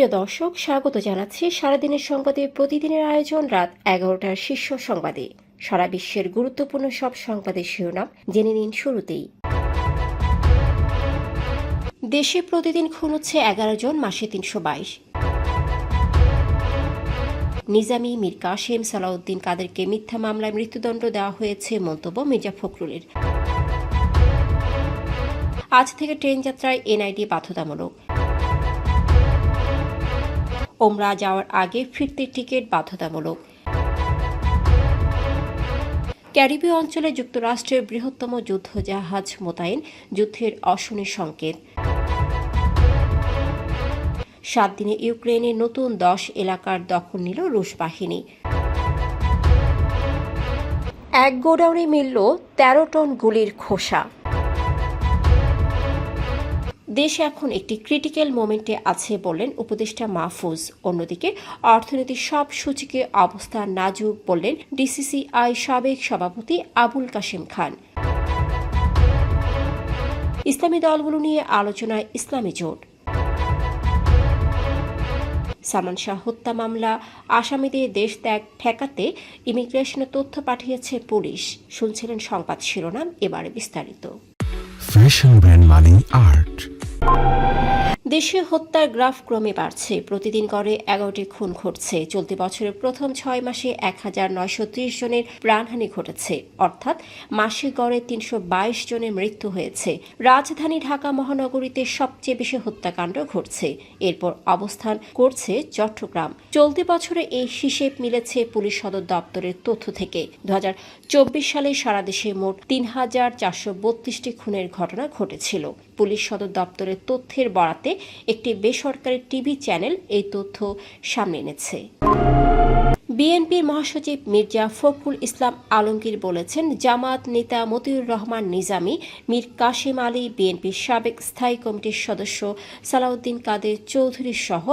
প্রিয় দর্শক, স্বাগত জানাচ্ছি সারাদিনের সংবাদে। প্রতিদিনের আয়োজন রাত এগারোটার শীর্ষ সংবাদে। সারা বিশ্বের গুরুত্বপূর্ণ সব সংবাদের শিরোনাম জেনে নিন শুরুতেই। দেশে প্রতিদিন খুন হচ্ছে এগারো জন, মাসে তিনশো বাইশ। নিজামী মীর কাশেম সালাউদ্দিন কাদেরকে মিথ্যা মামলায় মৃত্যুদণ্ড দেওয়া হয়েছে মন্তব্য মির্জা ফখরুলের। আজ থেকে ট্রেন যাত্রায় এনআইডি বাধ্যতামূলক। ওমরা যাওয়ার আগে ফিরতে টিকিট বাধ্যতামূলক। ক্যারিবীয় অঞ্চলে যুক্তরাষ্ট্রের বৃহত্তম যুদ্ধজাহাজ মোতায়েন যুদ্ধের অশনি সংকেত। সাত দিনে ইউক্রেনের নতুন দশ এলাকার দখল নিল রুশ বাহিনী। এক গোডাউনে মিলল তেরো টন গুলির খোসা। দেশ এখন একটি ক্রিটিক্যাল মোমেন্টে আছে বললেন উপদেষ্টা মাহফুজ। অন্যদিকে অর্থনীতির সব সূচিকে অবস্থা নাজুক বললেন ডিসিসিআই সাবেক সভাপতি আবুল কাশেম খান। ইসলামী দলগুলো নিয়ে আলোচনায় ইসলামী জোট। সালমান শাহ হত্যা মামলা, আসামিদের দেশ ত্যাগ ঠেকাতে ইমিগ্রেশনের তথ্য পাঠিয়েছে পুলিশ। শুনছিলেন সংবাদ শিরোনাম এবারে বিস্তারিত। ফ্যাশন ব্র্যান্ড মানে আর্ট Música দেশে হত্যার গ্রাফ ক্রমে বাড়ছে। প্রতিদিন গড়ে এগারোটি খুন ঘটছে। চলতি বছরের প্রথম ছয় মাসে এক হাজার নয়শো ত্রিশ জনের প্রাণহানি ঘটেছে। অর্থাৎ মাসে গড়ে তিনশো বাইশ জনের মৃত্যু হয়েছে। রাজধানী ঢাকা মহানগরীতে সবচেয়ে বেশি হত্যাকাণ্ড ঘটছে। এরপর অবস্থান করছে চট্টগ্রাম। চলতি বছরে এই হিসেব মিলেছে পুলিশ সদর দপ্তরের তথ্য থেকে। দু হাজার চব্বিশ সালে সারা দেশে মোট তিন হাজার চারশো বত্রিশটি খুনের ঘটনা ঘটেছিল। পুলিশ সদর দপ্তরের তথ্যের বরাতে একটি বেসরকারি টিভি চ্যানেল এই তথ্য সামনে এনেছে। বিএনপির মহাসচিব মির্জা ফখরুল ইসলাম আলমগীর বলেছেন, জামাত নেতা মতিউর রহমান নিজামী, মীর কাশেম আলী, বিএনপির সাবেক স্থায়ী কমিটির সদস্য সালাউদ্দিন কাদের চৌধুরী সহ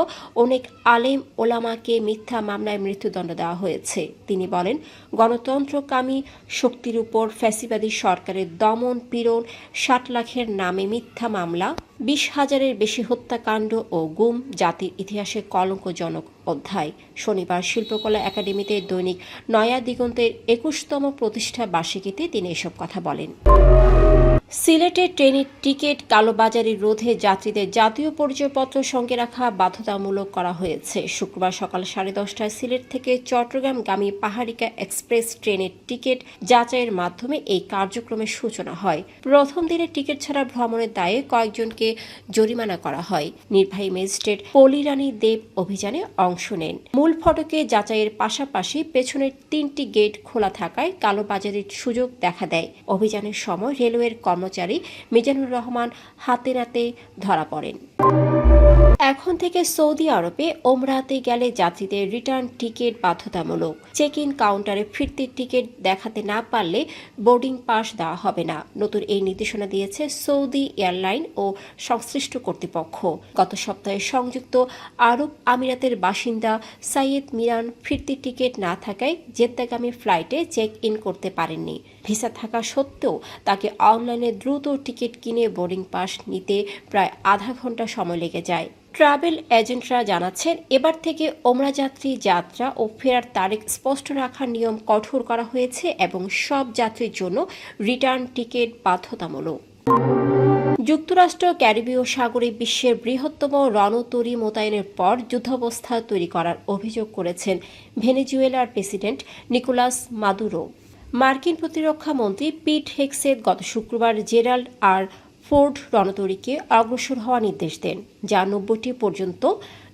অনেক আলেম ওলামাকে মিথ্যা মামলায় মৃত্যুদণ্ড দেওয়া হয়েছে। তিনি বলেন, গণতন্ত্রকামী শক্তির উপর ফ্যাসিবাদী সরকারের দমন পীড়ন ষাট লাখের নামে মিথ্যা মামলা বিশ হাজারের বেশি হত্যাকাণ্ড ও গুম জাতির ইতিহাসে কলঙ্কজনক অধ্যায়। শনিবার শিল্পকলা একাডেমিতে দৈনিক নয়া দিগন্তের একুশতম প্রতিষ্ঠা বার্ষিকীতে তিনি এসব কথা বলেন। সিলেটে ট্রেনের টিকিট কালোবাজারি রোধে যাত্রীদের জাতীয় পরিচয়পত্র সঙ্গে রাখা বাধ্যতামূলক করা হয়েছে। শুক্রবার সকাল সাড়ে দশটায় সিলেট থেকে চট্টগ্রামগামী পাহাড়িকা এক্সপ্রেস ট্রেনের টিকিট যাচাইয়ের মাধ্যমে এই কার্যক্রমের সূচনা হয়। প্রথম দিনে টিকিট ছাড়া ভ্রমণের দায়ে কয়েকজনকে জরিমানা করা হয়। নির্বাহী ম্যাজিস্ট্রেট পলিরানী দেব অভিযানে অংশ নেন। মূল ফটকে যাচাইয়ের পাশাপাশি পেছনের তিনটি গেট খোলা থাকায় কালোবাজারির সুযোগ দেখা দেয়। অভিযানের সময় রেলওয়ের কর্মচারী মিজানুর রহমান হাতে নাতে ধরা পড়েন। এখন থেকে সৌদি আরবে ওমরাতে গেলে যাত্রীদের রিটার্ন টিকিট বাধ্যতামূলক। চেক ইন কাউন্টারে ফিরতি টিকিট দেখাতে না পারলে বোর্ডিং পাস দেওয়া হবে না। নতুন এই নির্দেশনা দিয়েছে সৌদি এয়ারলাইন ও সংশ্লিষ্ট কর্তৃপক্ষ। গত সপ্তাহে সংযুক্ত আরব আমিরাতের বাসিন্দা সাইয়েদ মিরান ফিরতি টিকিট না থাকায় জেদ্দাগামী ফ্লাইটে চেক ইন করতে পারেননি। ভিসা থাকা সত্ত্বেও তাকে অনলাইনে দ্রুত টিকিট কিনে বোর্ডিং পাস নিতে প্রায় আধা ঘণ্টা সময় লেগে যায়। ট্রাভেল এজেন্টরা জানাচ্ছেন, এবার থেকে ওমরা যাত্রী যাত্রা ও ফেরার তারিখ স্পষ্ট রাখার নিয়ম কঠোর করা হয়েছে এবং সব যাত্রীর জন্য রিটার্ন টিকিট বাধ্যতামূলক। যুক্তরাষ্ট্র, ক্যারিবীয় সাগরে বিশ্বের বৃহত্তম রণতরী মোতায়েনের পর যুদ্ধাবস্থা তৈরি করার অভিযোগ করেছেন ভেনেজুয়েলার প্রেসিডেন্ট নিকোলাস মাদুরো। মার্কিন প্রতিরক্ষা মন্ত্রী পিট হেক্সেদ গত শুক্রবার জেরাল্ড আর ফোর্ড রণতরীকে অগ্রসর হওয়ার নির্দেশ দেন, যা নব্বইটি পর্যন্ত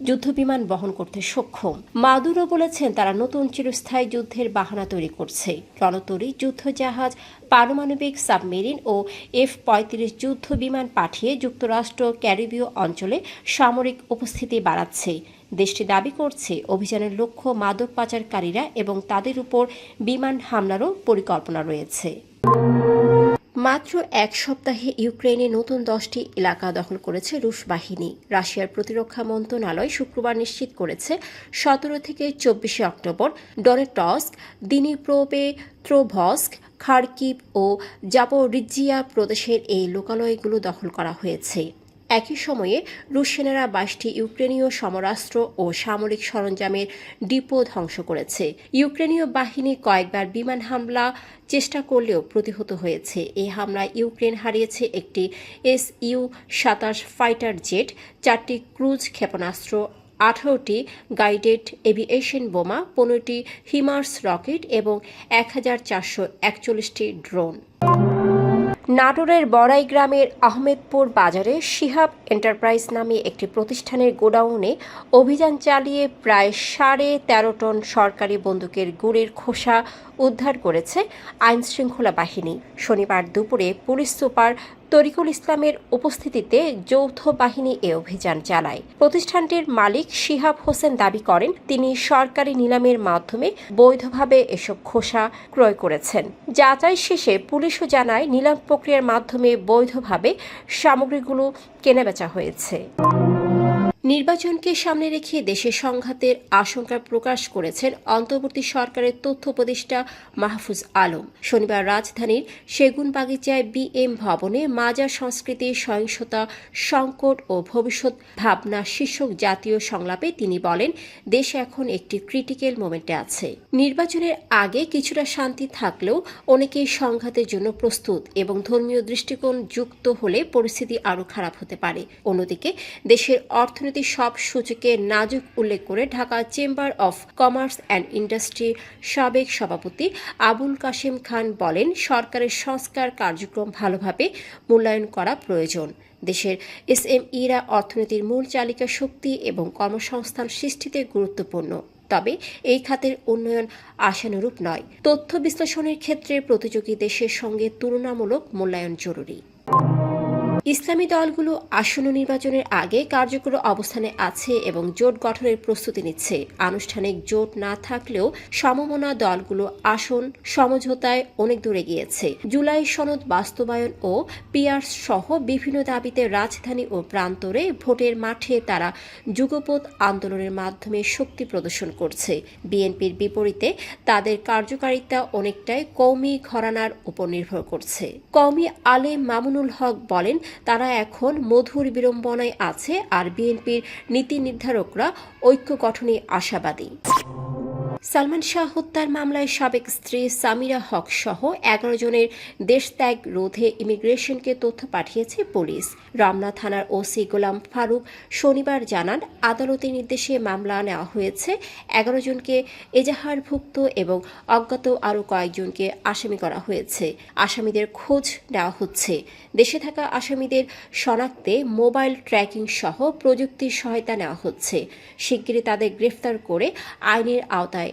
যুদ্ধবিমান বহন করতে সক্ষম। মাদুরো বলেছেন তারা নতুন চিরস্থায়ী যুদ্ধের বাহানা তৈরি করছে। রণতরী যুদ্ধজাহাজ, পারমাণবিক সাবমেরিন ও এফ পঁয়ত্রিশ যুদ্ধ বিমান পাঠিয়ে যুক্তরাষ্ট্র ক্যারিবীয় অঞ্চলে সামরিক উপস্থিতি বাড়াচ্ছে। দেশটি দাবি করছে, অভিযানের লক্ষ্য মাদক পাচারকারীরা এবং তাদের উপর বিমান হামলারও পরিকল্পনা রয়েছে। মাত্র এক সপ্তাহে ইউক্রেনে নতুন দশটি এলাকা দখল করেছে রুশ বাহিনী। রাশিয়ার প্রতিরক্ষা মন্ত্রণালয় শুক্রবার নিশ্চিত করেছে, সতেরো থেকে চব্বিশে অক্টোবর ডনেটস্ক দিনিপ্রোবে ত্রোভস্ক, খার্কিভ ও জাপোরিজিয়া প্রদেশের এই লোকালয়গুলো দখল করা হয়েছে। একই সময়ে রুশ সেনারা বাইশটি ইউক্রেনীয় সমরাস্ত্র ও সামরিক সরঞ্জামের ডিপো ধ্বংস করেছে। ইউক্রেনীয় বাহিনী কয়েকবার বিমান হামলা চেষ্টা করলেও প্রতিহত হয়েছে। এই হামলায় ইউক্রেন হারিয়েছে একটি এস ইউ সাতাশ ফাইটার জেট, চারটি ক্রুজ ক্ষেপণাস্ত্র, আঠারোটি গাইডেড এভিয়েশন বোমা, পনেরোটি হিমার্স রকেট এবং এক হাজার চারশো একচল্লিশটি ড্রোন। নাটোরের বড়াই গ্রামের আহমেদপুর বাজারে শিহাব এন্টারপ্রাইজ নামে একটি প্রতিষ্ঠানের গোডাউনে অভিযান চালিয়ে প্রায় সাড়ে তেরো টন সরকারি বন্দুকের গুড়ের খোসা উদ্ধার করেছে আইনশৃঙ্খলা বাহিনী। শনিবার দুপুরে পুলিশ সুপার তরিকুল ইসলামের উপস্থিতিতে যৌথ বাহিনী এ অভিযান চালায়। প্রতিষ্ঠানটির মালিক শিহাব হোসেন দাবি করেন, তিনি সরকারি নিলামের মাধ্যমে বৈধভাবে এসব খোসা ক্রয় করেছেন। যাচাই শেষে পুলিশও জানায়, নিলাম প্রক্রিয়ার মাধ্যমে বৈধভাবে সামগ্রীগুলো কেনাবেচা হয়েছে। নির্বাচনকে সামনে রেখে দেশে সংঘাতের আশঙ্কা প্রকাশ করেছেন অন্তর্বর্তী সরকারের তথ্য উপদেষ্টা মাহফুজ আলম। শনিবার রাজধানীর সেগুন সেগুনবাগিচায় বিএম ভবনে মাজার সংস্কৃতি, সহিংসতা, সংকট ও ভবিষ্যৎ ভাবনা শীর্ষক জাতীয় সংলাপে তিনি বলেন, দেশ এখন একটি ক্রিটিক্যাল মোমেন্টে আছে। নির্বাচনের আগে কিছুটা শান্তি থাকলেও অনেকেই সংঘাতের জন্য প্রস্তুত এবং ধর্মীয় দৃষ্টিকোণ যুক্ত হলে পরিস্থিতি আরও খারাপ হতে পারে। অন্যদিকে, দেশের অর্থনৈতিক সব সূচকে নাজুক উল্লেখ করে Dhaka chamber of commerce and industry সাবেক সভাপতি আবুল কাশেম খান বলেন, সরকারের সংস্কার কার্যক্রম ভালোভাবে মূল্যায়ন করা প্রয়োজন। দেশের এসএমইরা অর্থনীতির মূল চালিকা শক্তি এবং কর্মসংস্থান সৃষ্টিতে গুরুত্বপূর্ণ। তবে এই খাতের উন্নয়ন আশানুরূপ নয়। তথ্য বিশ্লেষণের ক্ষেত্রে প্রতিযোগী দেশের সঙ্গে তুলনামূলক মূল্যায়ন জরুরি। ইসলামী দলগুলো আসন্ন নির্বাচনের আগে কার্যকর অবস্থানে আছে এবং জোট গঠনের প্রস্তুতি নিচ্ছে। আনুষ্ঠানিক জোট না থাকলেও সমমনা দলগুলো আসন, সমঝোতায় অনেক দূরে গিয়েছে জুলাই সনদ বাস্তবায়ন ও পিয়ার্স সহ বিভিন্ন দাবিতে রাজধানী ও প্রান্তরে ভোটের মাঠে তারা যুগপৎ আন্দোলনের মাধ্যমে শক্তি প্রদর্শন করছে। বিএনপির বিপরীতে তাদের কার্যকারিতা অনেকটাই কৌমি ঘরানার উপর নির্ভর করছে। কৌমি আলেম মামুনুল হক বলেন তারা এখন মধুর বিড়ম্বনায় আছে আর বিএনপির নীতি নির্ধারকরা ঐক্য গঠনে আশাবাদী। সালমান শাহ হত্যার মামলায় সাবেক স্ত্রী সামিরা হক সহ এগারো জনের দেশত্যাগ রোধে ইমিগ্রেশনকে তথ্য পাঠিয়েছে পুলিশ। রমনা থানার ওসি গোলাম ফারুক শনিবার জানান, আদালতের নির্দেশে মামলা নেওয়া হয়েছে। এগারো জনকে এজাহারভুক্ত এবং অজ্ঞাত আরও কয়েকজনকে আসামি করা হয়েছে। আসামিদের খোঁজ নেওয়া হচ্ছে। দেশে থাকা আসামিদের শনাক্তে মোবাইল ট্র্যাকিং সহ প্রযুক্তির সহায়তা নেওয়া হচ্ছে। শিগগিরই তাদের গ্রেফতার করে আইনের আওতায়